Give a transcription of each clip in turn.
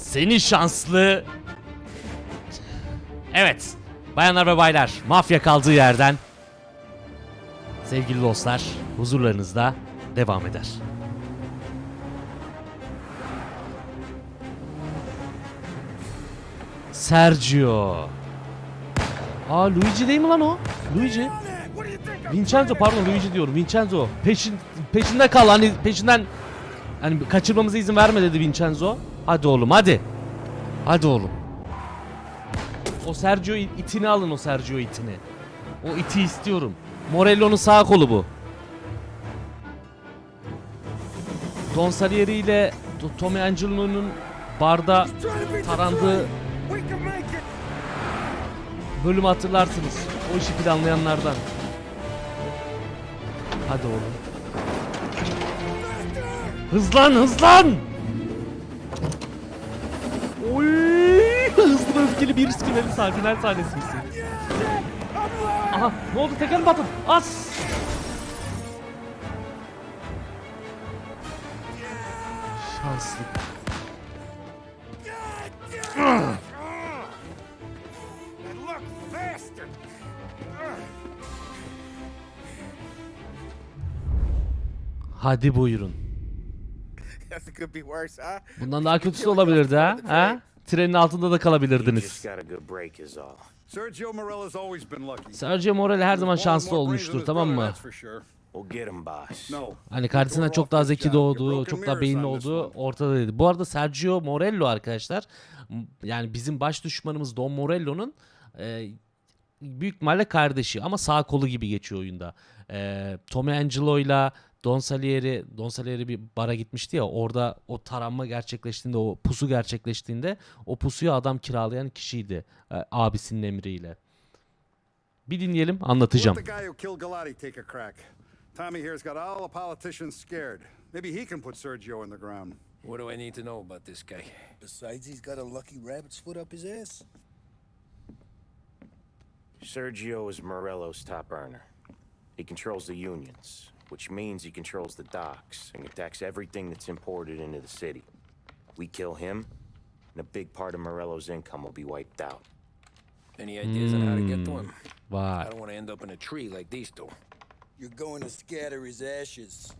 Seni şanslı. Evet. Bayanlar ve baylar, mafya kaldığı yerden sevgili dostlar huzurlarınızda devam eder. Sergio. Aa Luigi değil mi lan o? Luigi. Vincenzo pardon Luigi diyorum. Vincenzo. Peşin peşinde kal hani peşinden hani kaçırmamıza izin verme dedi Vincenzo. Hadi oğlum hadi. Hadi oğlum. O Sergio itini alın o Sergio itini. O iti istiyorum. Morello'nun sağ kolu bu. Don Salieri ile To- Tommy Angelo'nun barda tarandığı bölümü hatırlarsınız. O işi planlayanlardan. Hadi oğlum. Hızlan hızlan! Ve öfkeli bir sahne final sahnesi misin? Aha ne oldu teker patladı? As! Şanslı. And look faster! Hadi buyurun. Bundan daha kötüsü olabilirdi ha? ha? Trenin altında da kalabilirdiniz. Sergio Morella's always been lucky. Sergio Morel her zaman şanslı olmuştur tamam mı? Hani kardeşinden çok daha zeki doğduğu, çok daha beyinli olduğu ortadaydı. Bu arada Sergio Morello arkadaşlar yani bizim baş düşmanımız Don Morello'nun e, büyük ihtimalle kardeşi ama sağ kolu gibi geçiyor oyunda. E, Tommy Angelo'yla Don Salieri, Don Salieri bir bara gitmişti ya orada o taranma gerçekleştiğinde, o pusu gerçekleştiğinde o pusuyu adam kiralayan kişiydi e, abisinin emriyle. Bir dinleyelim anlatacağım. Tommy here's got all the politicians scared. Maybe he can put Sergio in the ground. What do I need to know about this guy? Besides, he's got a lucky rabbit's foot up his ass. Sergio is Morello's top earner. He controls the unions, which means he controls the docks and attacks everything that's imported into the city. We kill him, and a big part of Morello's income will be wiped out. Any ideas on how to get to him? Hmm, Vay. I don't want to end up in a tree like these two. You're going to scatter his ashes.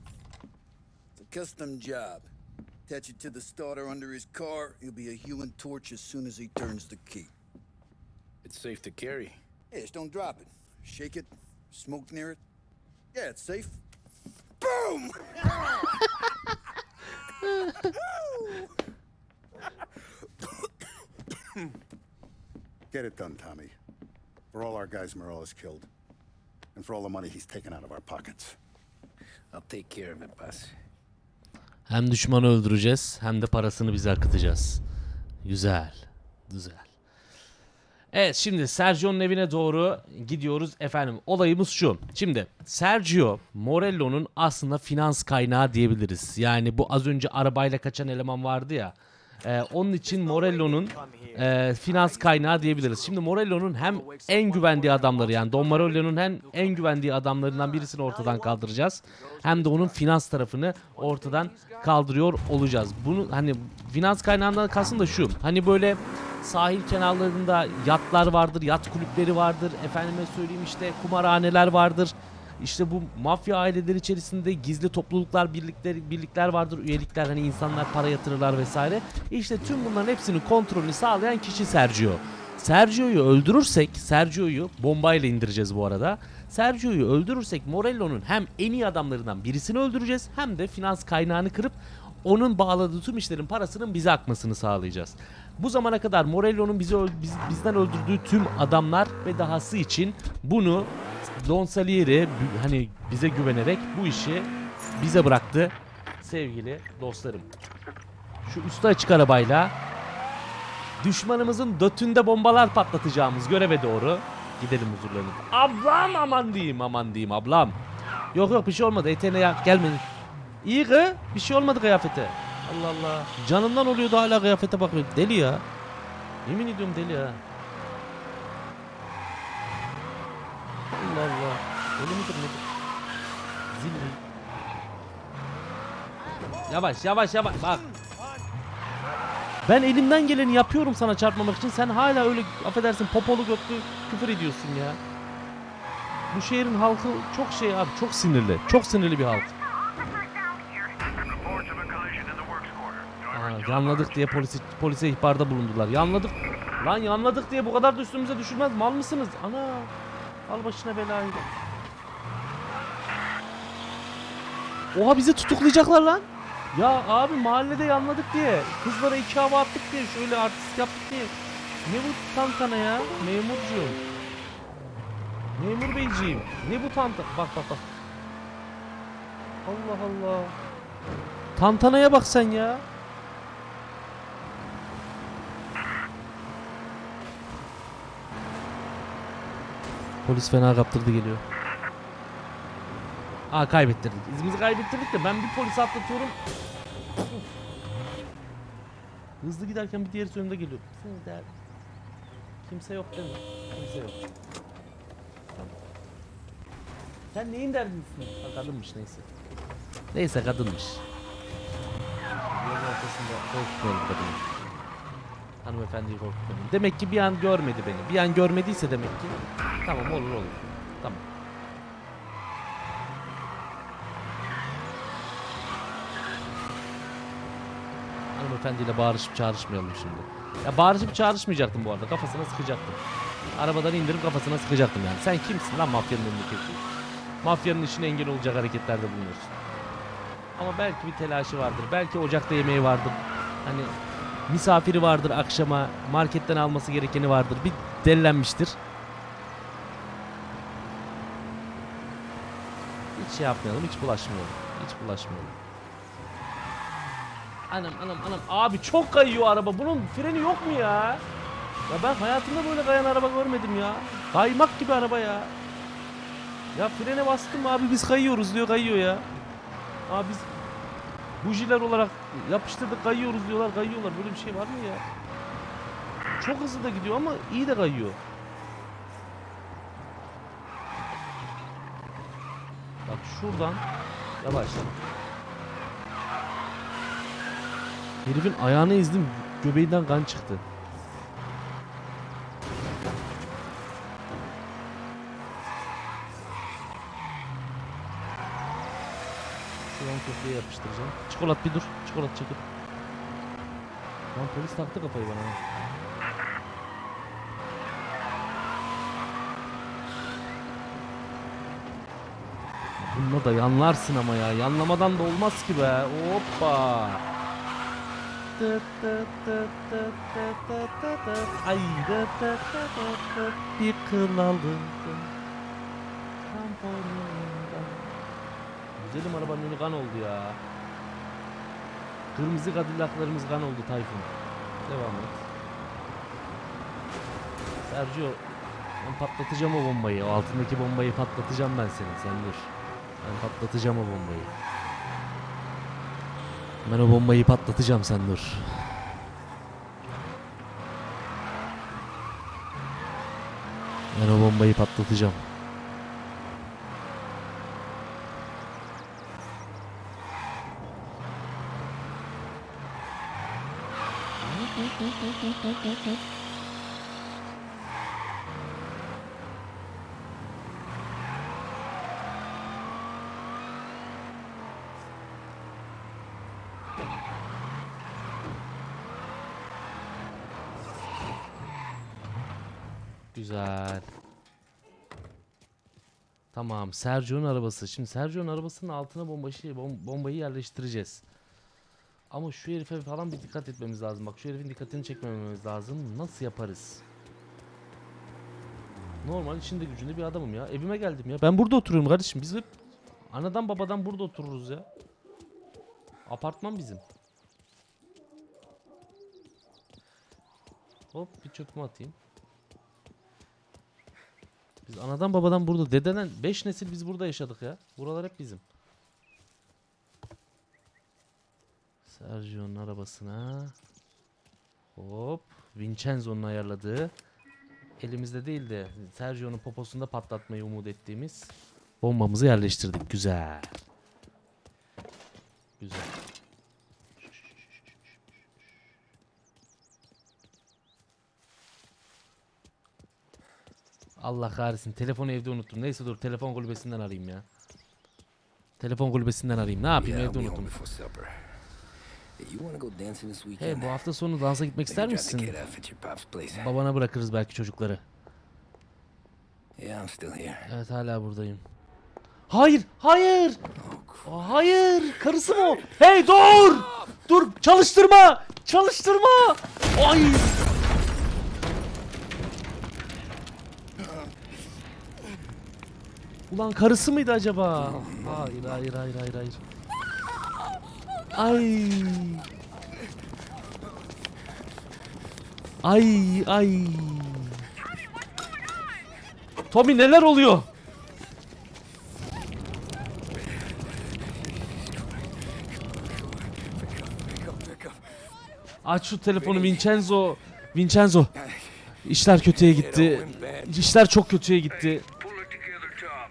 It's a custom job. Attach it to the starter under his car. He'll be a human torch as soon as he turns the key. It's safe to carry. Hey, just don't drop it. Shake it. Smoke near it. Yeah, it's safe. Boom! Get it done, Tommy. For all our guys Morella's killed. And for all the money he's taken out of our pockets. I'll take care of it, boss. Hem düşmanı öldüreceğiz hem de parasını bize akıtacağız. Güzel. Güzel. Evet şimdi Sergio'nun evine doğru gidiyoruz efendim. Olayımız şu. Şimdi Sergio Morello'nun aslında finans kaynağı diyebiliriz. Yani bu az önce arabayla kaçan eleman vardı ya. e, onun için Morello'nun e, finans kaynağı diyebiliriz. Şimdi Morello'nun hem en güvendiği adamları yani Don Morello'nun hem en güvendiği adamlarından birisini ortadan kaldıracağız. Hem de onun finans tarafını ortadan kaldırıyor olacağız. Bunu hani finans kaynağından kastım da şu. Hani böyle sahil kenarlarında yatlar vardır, yat kulüpleri vardır. Efendime söyleyeyim işte kumarhaneler vardır. İşte bu mafya aileleri içerisinde gizli topluluklar, birlikler, birlikler vardır, üyelikler hani insanlar para yatırırlar vesaire. İşte tüm bunların hepsinin kontrolünü sağlayan kişi Sergio. Sergio'yu öldürürsek, Sergio'yu bombayla indireceğiz bu arada. Sergio'yu öldürürsek Morello'nun hem en iyi adamlarından birisini öldüreceğiz hem de finans kaynağını kırıp onun bağladığı tüm işlerin parasının bize akmasını sağlayacağız. Bu zamana kadar Morello'nun bizi biz- bizden öldürdüğü tüm adamlar ve dahası için bunu Don Salieri hani bize güvenerek bu işi bize bıraktı sevgili dostlarım. Şu üstü açık arabayla düşmanımızın dötünde bombalar patlatacağımız göreve doğru gidelim huzurlarına. Ablam aman diyeyim aman diyeyim ablam. Yok yok bir şey olmadı eteğine ya gelmedi. İyi kı bir şey olmadı kıyafete. Allah Allah. Canından oluyordu hala kıyafete bakıyor. Deli ya. Yemin ediyorum deli ya. Allah Allah. Deli midir nedir? Zil mi? Yavaş yavaş yavaş bak. Ben elimden geleni yapıyorum sana çarpmamak için. Sen hala öyle affedersin popolu götlü küfür ediyorsun ya. Bu şehrin halkı çok şey abi çok sinirli. Çok sinirli bir halk. Aa, yanladık diye polisi, polise ihbarda bulundular. Yanladık. Lan yanladık diye bu kadar da üstümüze düşürmez. Mal mısınız? Ana. Al başına belayı. Oha bizi tutuklayacaklar lan. Ya abi mahallede yanladık diye. Kızlara iki hava attık diye. Şöyle artist yaptık diye. Ne bu tantana ya? Memurcuğum. Memur beyciğim. Ne bu tanta? Bak bak bak. Allah Allah. Tantanaya bak sen ya. Polis fena kaptırdı geliyor. Aa kaybettirdik. İzimizi kaybettirdik de ben bir polisi atlatıyorum. Hızlı giderken bir diğeri önümde geliyor. Sizler- Kimse yok değil mi? Kimse yok. Sen neyin derdinsin? Ha, kadınmış neyse. Neyse kadınmış. Yolun ortasında korkutmayalım kadını. Hanımefendiyi korkutmayalım. Demek ki bir an görmedi beni. Bir an görmediyse demek ki. Tamam olur olur. Tamam. Hanımefendiyle bağırışıp çağrışmayalım şimdi. Ya bağırışıp çağrışmayacaktım bu arada. Kafasına sıkacaktım. Arabadan indirip kafasına sıkacaktım yani. Sen kimsin lan mafyanın önündeki? Mafyanın işine engel olacak hareketlerde bulunuyorsun. Ama belki bir telaşı vardır. Belki ocakta yemeği vardır. Hani misafiri vardır akşama. Marketten alması gerekeni vardır. Bir delilenmiştir. Hiç şey yapmayalım. Hiç bulaşmayalım. Hiç bulaşmayalım. Anam anam anam. Abi çok kayıyor araba. Bunun freni yok mu ya? Ya ben hayatımda böyle kayan araba görmedim ya. Kaymak gibi araba ya. Ya frene bastım abi biz kayıyoruz diyor kayıyor ya. Abi biz bujiler olarak yapıştırdık kayıyoruz diyorlar kayıyorlar. Böyle bir şey var mı ya? Çok hızlı da gidiyor ama iyi de kayıyor. Bak şuradan yavaş. Herifin ayağını ezdim. Göbeğinden kan çıktı. Şuradan köprüye yapıştıracağım. Çikolat bir dur. Çikolat çekil. Lan polis taktı kafayı bana. Bununla da yanlarsın ama ya. Yanlamadan da olmaz ki be. Hoppa. Ay bir kıl. Güzelim arabanın önü oldu ya. Kırmızı kadillaklarımız kan oldu Tayfun. Devam et. Sergio ben patlatacağım o bombayı. O altındaki bombayı patlatacağım ben senin. Sen dur. Ben patlatacağım o bombayı. Ben o bombayı patlatacağım sen dur. Ben o bombayı patlatacağım. Güzel. Tamam. Sergio'nun arabası. Şimdi Sergio'nun arabasının altına bombayı, bom- bombayı yerleştireceğiz. Ama şu herife falan bir dikkat etmemiz lazım. Bak şu herifin dikkatini çekmememiz lazım. Nasıl yaparız? Normal içinde gücünde bir adamım ya. Evime geldim ya. Ben burada oturuyorum kardeşim. Biz hep anadan babadan burada otururuz ya. Apartman bizim. Hop bir çökme atayım. Biz anadan babadan burada dededen 5 nesil biz burada yaşadık ya. Buralar hep bizim. Sergio'nun arabasına. Hop. Vincenzo'nun ayarladığı. Elimizde değil de Sergio'nun poposunda patlatmayı umut ettiğimiz bombamızı yerleştirdik. Güzel. Güzel. Allah kahretsin. Telefonu evde unuttum. Neyse dur telefon kulübesinden arayayım ya. Telefon kulübesinden arayayım. Ne yapayım evde unuttum. Hey, bu hafta sonu dansa gitmek ister misin? Babana bırakırız belki çocukları. Evet hala buradayım. Hayır, hayır. Hayır, karısı mı? Hey dur! Dur, çalıştırma! Çalıştırma! Ay! Ulan karısı mıydı acaba? Hayır, hayır, hayır, hayır, hayır. Ay! Ay, ay. Tommy neler oluyor? Aç şu telefonu Vincenzo. Vincenzo. İşler kötüye gitti. İşler çok kötüye gitti.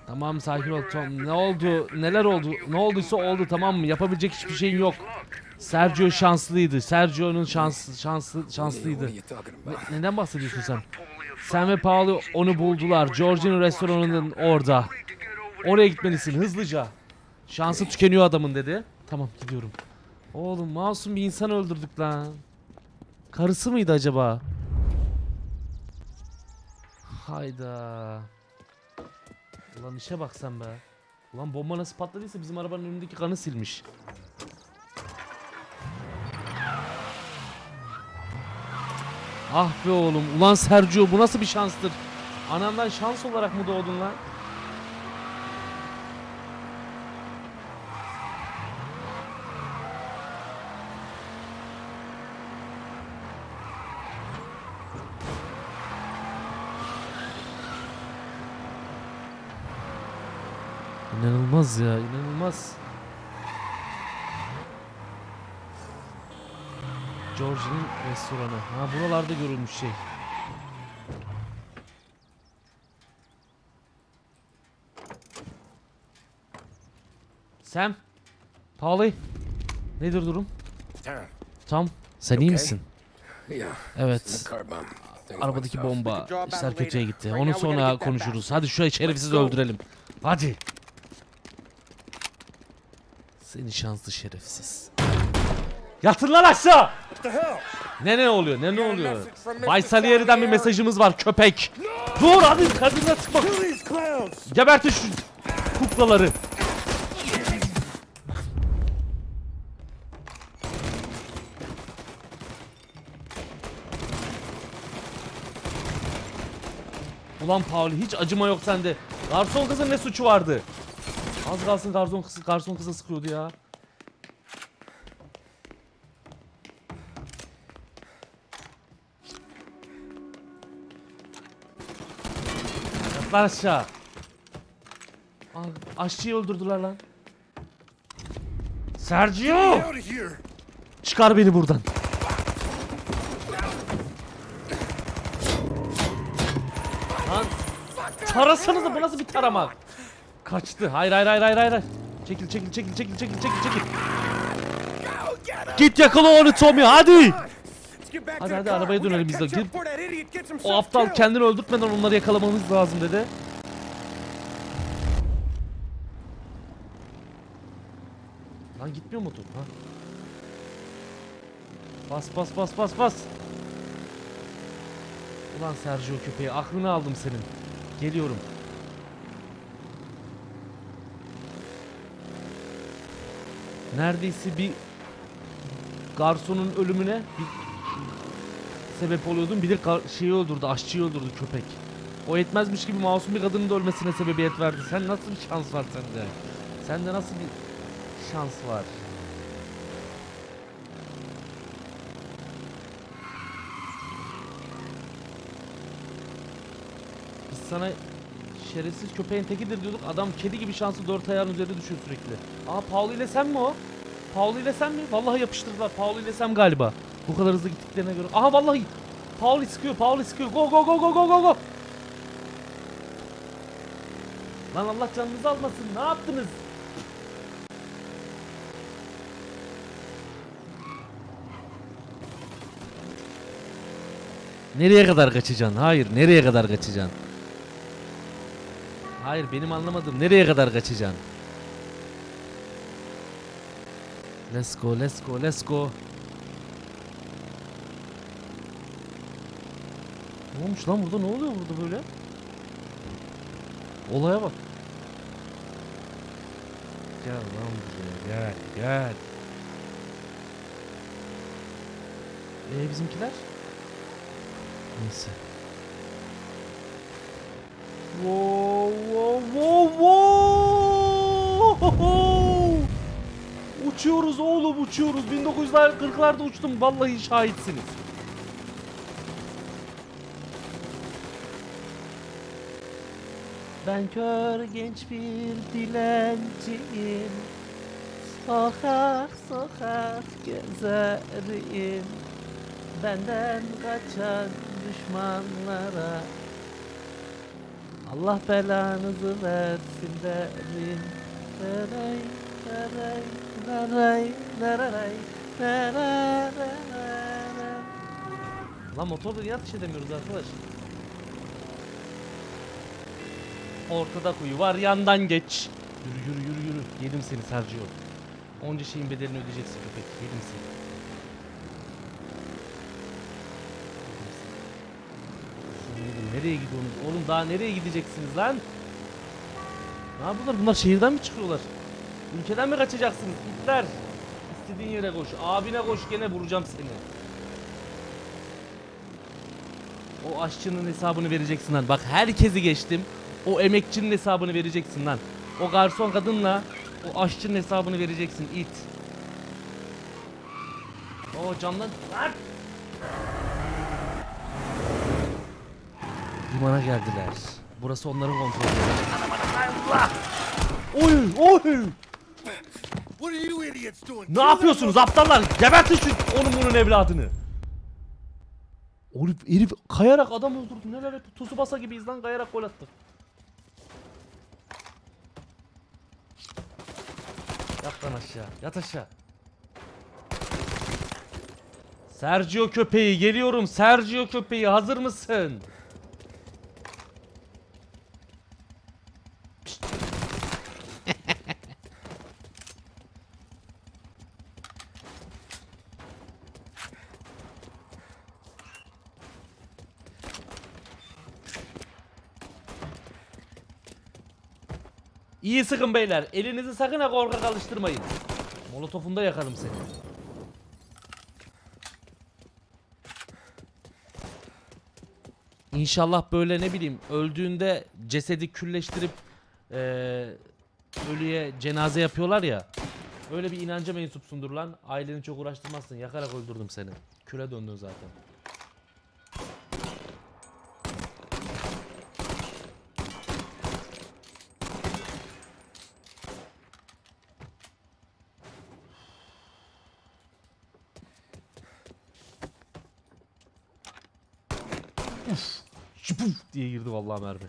Tamam sakin ol Tom. Ne oldu? Neler oldu? Ne olduysa oldu tamam mı? Yapabilecek hiçbir şeyin yok. Sergio şanslıydı. Sergio'nun şans şanslı şanslıydı. Ne- neden bahsediyorsun sen? Sen ve Paolo onu buldular. George'un restoranının orada. Oraya gitmelisin hızlıca. Şansı tükeniyor adamın dedi. Tamam gidiyorum. Oğlum masum bir insan öldürdük lan. Karısı mıydı acaba? Hayda. Ulan işe bak sen be. Ulan bomba nasıl patladıysa bizim arabanın önündeki kanı silmiş. Ah be oğlum. Ulan Sergio bu nasıl bir şanstır? Anandan şans olarak mı doğdun lan? İnanılmaz ya, inanılmaz. George'nin restoranı. Ha buralarda görülmüş şey. Sam. Polly. Nedir durum? Tam. Sen iyi misin? Evet. Arabadaki bomba. işler kötüye gitti. Onu sonra konuşuruz. Hadi şu şerefsizi go. öldürelim. Hadi. Seni şanslı şerefsiz. Yatın lan aşağı. Ne ne oluyor? Ne ne oluyor? Bay Salieri'den bir mesajımız var köpek. Dur hadi kadına sıkma. Gebertin şu kuklaları. Ulan Pauli hiç acıma yok sende. Garson kızın ne suçu vardı? Az kalsın garson kızı garson kıza sıkıyordu ya. Yat lan aşağı. Aa, aşçıyı öldürdüler lan. Sergio! Çıkar beni buradan. Lan tarasanıza bu nasıl bir tarama? Kaçtı. Hayır hayır hayır hayır hayır. Çekil çekil çekil çekil çekil çekil çekil. Git yakala onu Tommy hadi. Hadi hadi arabaya dönelim biz de. Git. O aptal kendini öldürtmeden onları yakalamamız lazım dedi. Lan gitmiyor mu Ha? Bas bas bas bas bas. Ulan Sergio köpeği aklını aldım senin. Geliyorum. Neredeyse bir garsonun ölümüne bir sebep oluyordun. Bir de şeyi öldürdü, aşçıyı öldürdü köpek. O yetmezmiş gibi masum bir kadının da ölmesine sebebiyet verdi. Sen nasıl bir şans var sende? Sende nasıl bir şans var? Biz sana şerefsiz köpeğin tekidir diyorduk. Adam kedi gibi şansı dört ayağın üzerinde düşüyor sürekli. Aa Paolo ile sen mi o? Paolo ile sen mi? Vallahi yapıştırdılar. Paolo ile sen galiba. Bu kadar hızlı gittiklerine göre. Aha vallahi. Paolo sıkıyor, Paolo sıkıyor. Go go go go go go go. Lan Allah canınızı almasın. Ne yaptınız? Nereye kadar kaçacaksın? Hayır, nereye kadar kaçacaksın? Hayır benim anlamadığım nereye kadar kaçacaksın? Let's go, let's go, let's go. Ne olmuş lan burada? Ne oluyor burada böyle? Olaya bak. Gel lan buraya gel gel. Ee bizimkiler? Neyse. Wow wow wow. Uçuyoruz oğlum uçuyoruz. 1940'larda uçtum vallahi şahitsiniz. Ben kör genç bir dilenciyim Sokak sokak gezerim Benden kaçan düşmanlara Allah belanızı versin derim Neray, neray, neray, neray, neray, neray. Lan motorda niye ateş edemiyoruz arkadaş? Ortada kuyu var yandan geç. Yürü yürü yürü yürü. Yedim seni Sergio. Onca şeyin bedelini ödeyeceksin köpek. Yedim seni. Yedim seni. Siz yedim. Nereye gidiyorsunuz? Oğlum daha nereye gideceksiniz lan? Ne yapıyorlar? Bunlar şehirden mi çıkıyorlar? Ülkeden mi kaçacaksınız? İtler. İstediğin yere koş. Abine koş gene vuracağım seni. O aşçının hesabını vereceksin lan. Bak herkesi geçtim. O emekçinin hesabını vereceksin lan. O garson kadınla o aşçının hesabını vereceksin it. O camdan lan. Limana geldiler. Burası onların kontrolü. Allah! Oy oy! What are you idiots doing? Ne yapıyorsunuz aptallar? Gebertin şu onun bunun evladını. Oğlum herif kayarak adam öldürdü. Neler yapıyor? Tusu basa gibiyiz lan kayarak gol attık. Yat lan aşağı. Yat aşağı. Sergio köpeği geliyorum. Sergio köpeği hazır mısın? İyi sıkın beyler. Elinizi sakın ha korkak alıştırmayın. Molotofunda yakarım seni. İnşallah böyle ne bileyim öldüğünde cesedi külleştirip eee ölüye cenaze yapıyorlar ya. Öyle bir inanca mensupsundur lan. Aileni çok uğraştırmazsın. Yakarak öldürdüm seni. Küle döndün zaten. Diye girdi vallahi mermi.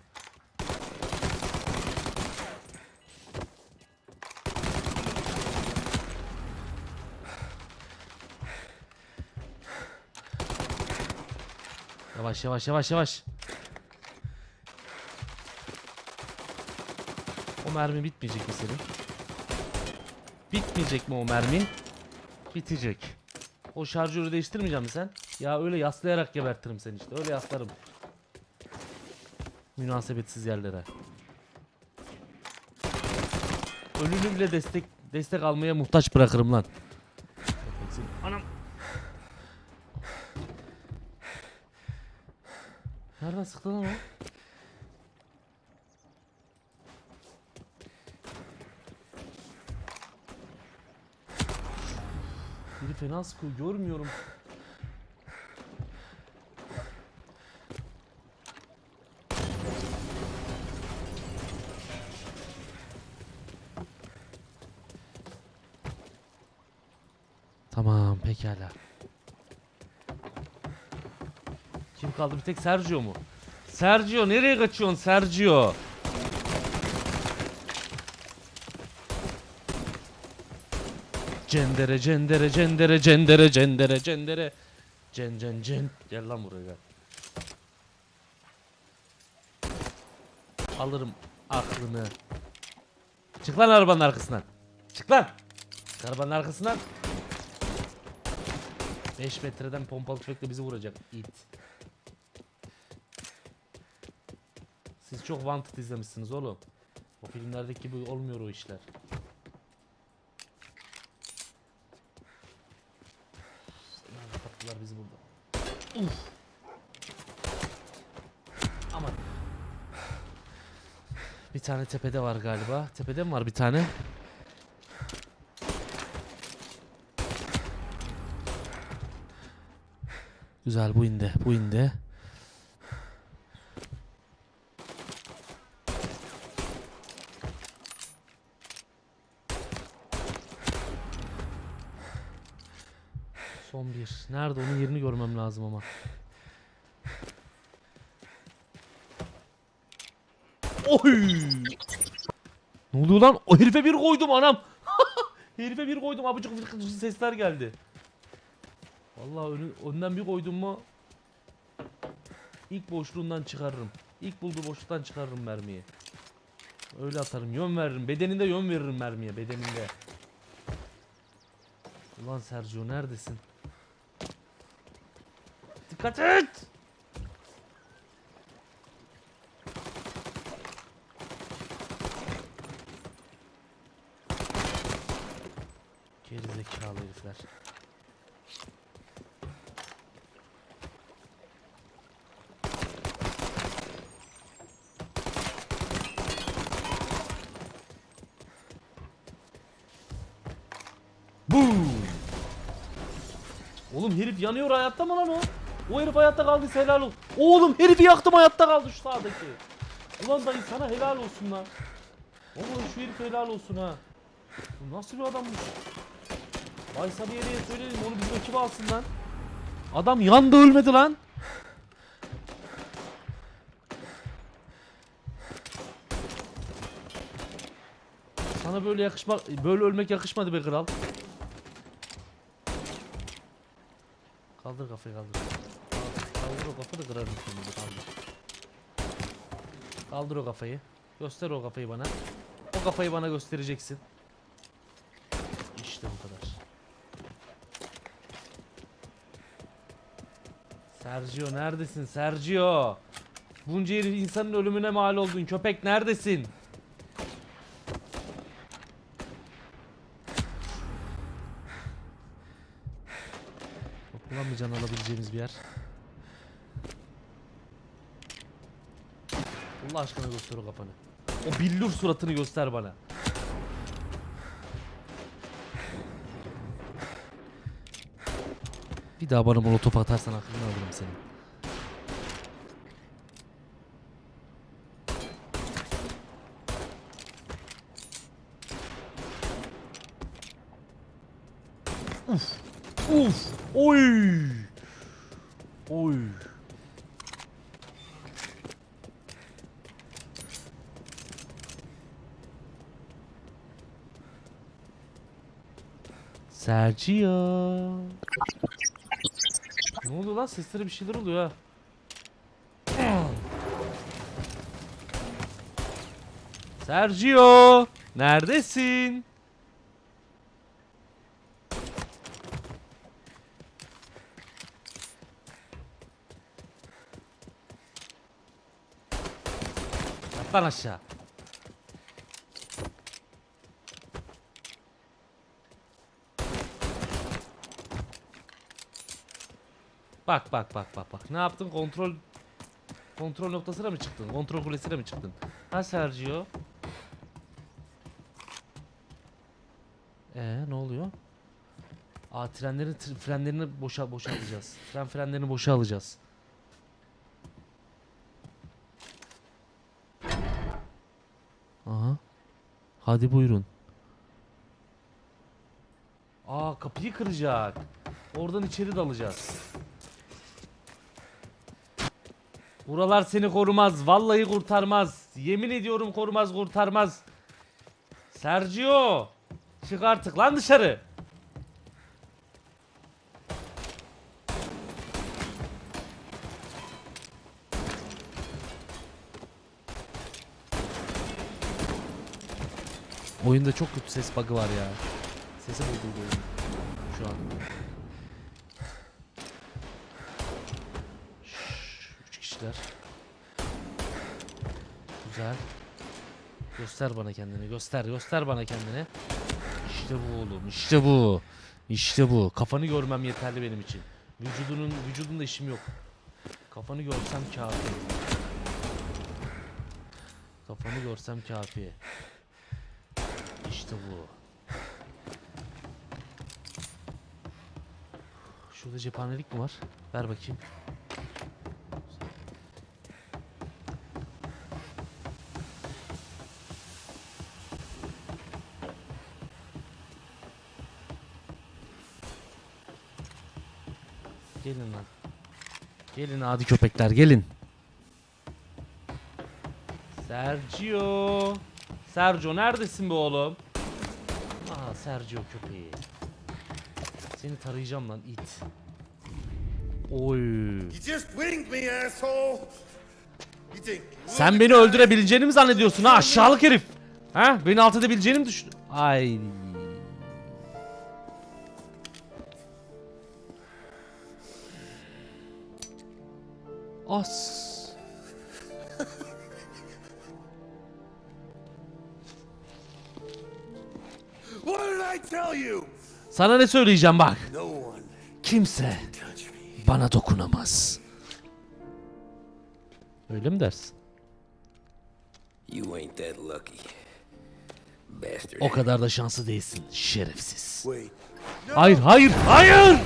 Yavaş yavaş yavaş yavaş. O mermi bitmeyecek mi senin? Bitmeyecek mi o mermin? Bitecek. O şarjörü değiştirmeyeceğim mi sen? Ya öyle yaslayarak gebertirim seni işte. Öyle yaslarım. Münasebetsiz yerlere. Ölünü bile destek destek almaya muhtaç bırakırım lan. Anam. Nereden sıktı lan o? Biri fena sıkıyor görmüyorum. Tamam pekala. Kim kaldı bir tek Sergio mu? Sergio nereye kaçıyorsun Sergio? Cendere cendere cendere cendere cendere cendere Cen cen cen Gel lan buraya gel Alırım aklını. Çık lan arabanın arkasından. Çık lan. Arabanın arkasından. 5 metreden pompalı tüfekle bizi vuracak it. Siz çok Wanted izlemişsiniz oğlum. O filmlerdeki gibi olmuyor o işler. Nerede kapattılar bizi burada. Uf. Aman. Bir tane tepede var galiba. Tepede mi var bir tane? Güzel bu indi. Bu indi. Son bir. Nerede onun yerini görmem lazım ama. Oy! Ne oluyor lan? O herife bir koydum anam. herife bir koydum abicik sesler geldi. Vallahi önü, önden bir koydum mu ilk boşluğundan çıkarırım. İlk bulduğu boşluktan çıkarırım mermiyi. Öyle atarım. Yön veririm. Bedeninde yön veririm mermiye. Bedeninde. Ulan Sergio neredesin? Dikkat et! Geri zekalı herifler. Yanıyor hayatta mı lan o? O herif hayatta kaldıysa helal olsun. Oğlum herifi yaktım hayatta kaldı şu sağdaki. Ulan dayı sana helal olsun lan. Oğlum şu herif helal olsun ha. Bu nasıl bir adammış? Vay sana yere söyleyelim onu bizim ekibe alsın lan. Adam yandı ölmedi lan. Sana böyle yakışma böyle ölmek yakışmadı be kral. Kaldır kafayı kaldır. Kaldır o kafayı da kırarım şimdi kaldır. Kaldır o kafayı. Göster o kafayı bana. O kafayı bana göstereceksin. İşte bu kadar. Sergio neredesin Sergio? Bunca herif insanın ölümüne mal oldun köpek neredesin? Yok ulan bir can alabileceğimiz bir yer. Allah aşkına göster o kafanı. O billur suratını göster bana. Bir daha bana molotof atarsan aklını alırım senin. Uf. Uf. Oy. Oy. Sergio. Ne oluyor lan? Seslere bir şeyler oluyor ha. Sergio, neredesin? Yat lan aşağı. Bak bak bak bak bak. Ne yaptın? Kontrol kontrol noktasına mı çıktın? Kontrol kulesine mi çıktın? Ha Sergio. Ee ne oluyor? Aa trenlerin tr- frenlerini boşa boşa alacağız. Tren frenlerini boşa alacağız. Aha. Hadi buyurun. Aa kapıyı kıracak. Oradan içeri dalacağız. Buralar seni korumaz. Vallahi kurtarmaz. Yemin ediyorum korumaz kurtarmaz. Sergio. Çık artık lan dışarı. Oyunda çok kötü ses bug'ı var ya. Sesi bozuldu oyun. Şu an. Kişiler. Güzel. Göster bana kendini. Göster. Göster bana kendini. İşte bu oğlum. işte bu. İşte bu. Kafanı görmem yeterli benim için. Vücudunun vücudunda işim yok. Kafanı görsem kafi. Kafanı görsem kafi. İşte bu. Şurada cephanelik mi var? Ver bakayım. Gelin lan. Gelin adi köpekler gelin. Sergio. Sergio neredesin be oğlum? Aa Sergio köpeği. Seni tarayacağım lan it. Oy. Sen beni öldürebileceğini mi zannediyorsun ha aşağılık herif? Ha? Beni alt edebileceğini mi düşün? Ay. As. What did I tell you? Sana ne söyleyeceğim bak. Kimse bana dokunamaz. Öyle mi dersin? You ain't that lucky. Bastard. O kadar da şanslı değilsin şerefsiz. Hayır hayır hayır.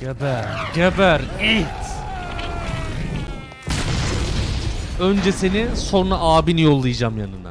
Geber geber it. Önce seni sonra abini yollayacağım yanına.